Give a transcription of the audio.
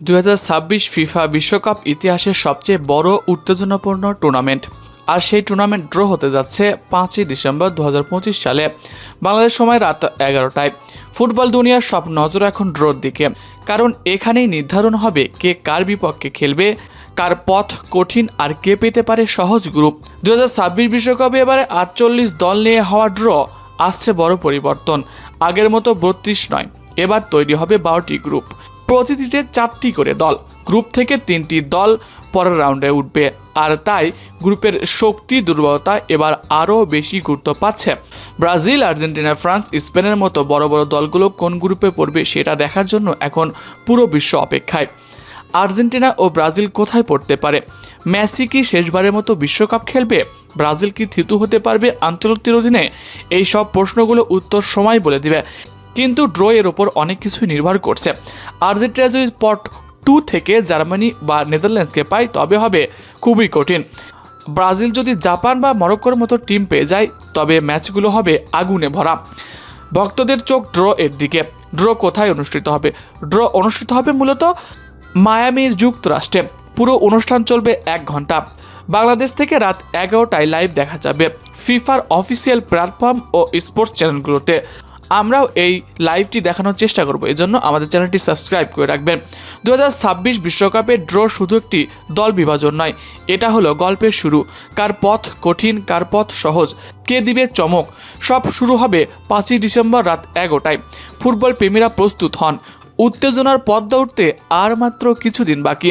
দুই হাজার ছাব্বিশ ফিফা বিশ্বকাপ ইতিহাসের সবচেয়ে বড় উত্তেজনাপূর্ণ টুর্নামেন্ট। আর সেই টুর্নামেন্ট ড্র হতে যাচ্ছে পাঁচই ডিসেম্বর দু হাজার পঁচিশ সালে। বাংলাদেশ সময় রাত এগারোটায়। ফুটবল দুনিয়ার সব নজর এখন ড্রোর দিকে। কারণ এখানেই নির্ধারণ হবে কে কার বিপক্ষে খেলবে, কার পথ কঠিন আর কে পেতে পারে সহজ গ্রুপ। দু হাজার বিশ্বকাপে এবারে আটচল্লিশ দল নিয়ে হওয়া ড্র আসছে বড় পরিবর্তন। আগের মতো বত্রিশ নয়। এবার তৈরি হবে বারোটি গ্রুপ। প্রতিটিতে চারটি করে দল। গ্রুপ থেকে তিনটি দল পরের রাউন্ডে উঠবে। আর তাই গ্রুপের শক্তি, দুর্বলতা এবার আরও বেশি গুরুত্ব পাচ্ছে। ব্রাজিল, আর্জেন্টিনা, ফ্রান্স, স্পেনের মতো বড় বড় দলগুলো কোন গ্রুপে পড়বে সেটা দেখার জন্য এখন পুরো বিশ্ব অপেক্ষায়। আর্জেন্টিনা ও ব্রাজিল কোথায় পড়তে পারে? মেসি কি শেষবারের মতো বিশ্বকাপ খেলবে? ব্রাজিল কি থিতু হতে পারবে আন্তর্জাতিক অধীনে? এই সব প্রশ্নগুলো উত্তর সময় বলে দিবে কিন্তু ড্র এর ওপর অনেক কিছুই নির্ভর করছে। আর্জেন্টিনা যদি পট টু থেকে জার্মানি বা নেদারল্যান্ডসকে পায়, তবে হবে খুবই কঠিন। ব্রাজিল যদি জাপান বা মরক্কোর মতো টিম পেয়ে যায়, তবে ম্যাচগুলো হবে আগুনে ভরা। ভক্তদের চোখ ড্র এর দিকে। ড্র কোথায় অনুষ্ঠিত হবে? ড্র অনুষ্ঠিত হবে মূলত মায়ামির যুক্তরাষ্ট্রে। পুরো অনুষ্ঠান চলবে এক ঘণ্টা বাংলাদেশ থেকে রাত এগারোটায় লাইভ দেখা যাবে। ফিফার অফিসিয়াল প্ল্যাটফর্ম ও স্পোর্টস চ্যানেলগুলোতে। আমরাও এই লাইভটি দেখানোর চেষ্টা করব। এই জন্য আমাদের চ্যানেলটি সাবস্ক্রাইব করে রাখবেন। দু বিশ্বকাপের ড্র শুধু একটি দল বিভাজন নয়, এটা হলো গল্পের শুরু। কার পথ কঠিন, কার পথ সহজ, কে দিবে চমক? সব শুরু হবে পাঁচই ডিসেম্বর রাত এগারোটায়। ফুটবল প্রেমীরা প্রস্তুত হন। উত্তেজনার পদ্মা উঠতে আর মাত্র কিছুদিন বাকি।